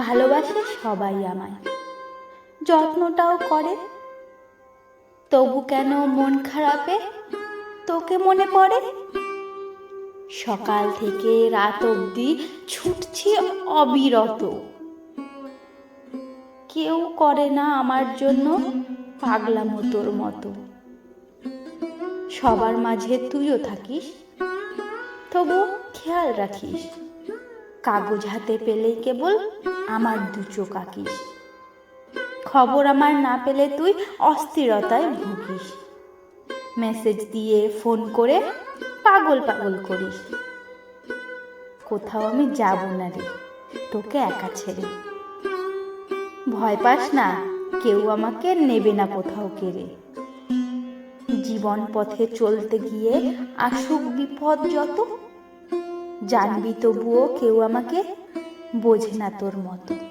ভালোবাসে সবাই আমায়। যত্নটাও করে, তবু কেন মন খারাপে? তোকে মনে পড়ে? সকাল থেকে রাত অবধি ছুটছি অবিরত। কেউ করে না আমার জন্য পাগলা মতোর মতো। সবার মাঝে তুইও থাকিস তবু খেয়াল রাখিস। কাগজ হাতে পেলেই কেবল আমার দু চোখ আঁকিস। খবর আমার না পেলে তুই অস্থিরতায় ভুগিস। মেসেজ দিয়ে ফোন করে পাগল পাগল করিস। কোথাও আমি যাব না রে, তোকে একা ছেড়ে। ভয় পাস না, কেউ আমাকে নেবে না কোথাও কেড়ে। জীবন পথে চলতে গিয়ে আসুক বিপদ যত জানবি তবুও কেউ আমাকে বোঝে না তোর মতো।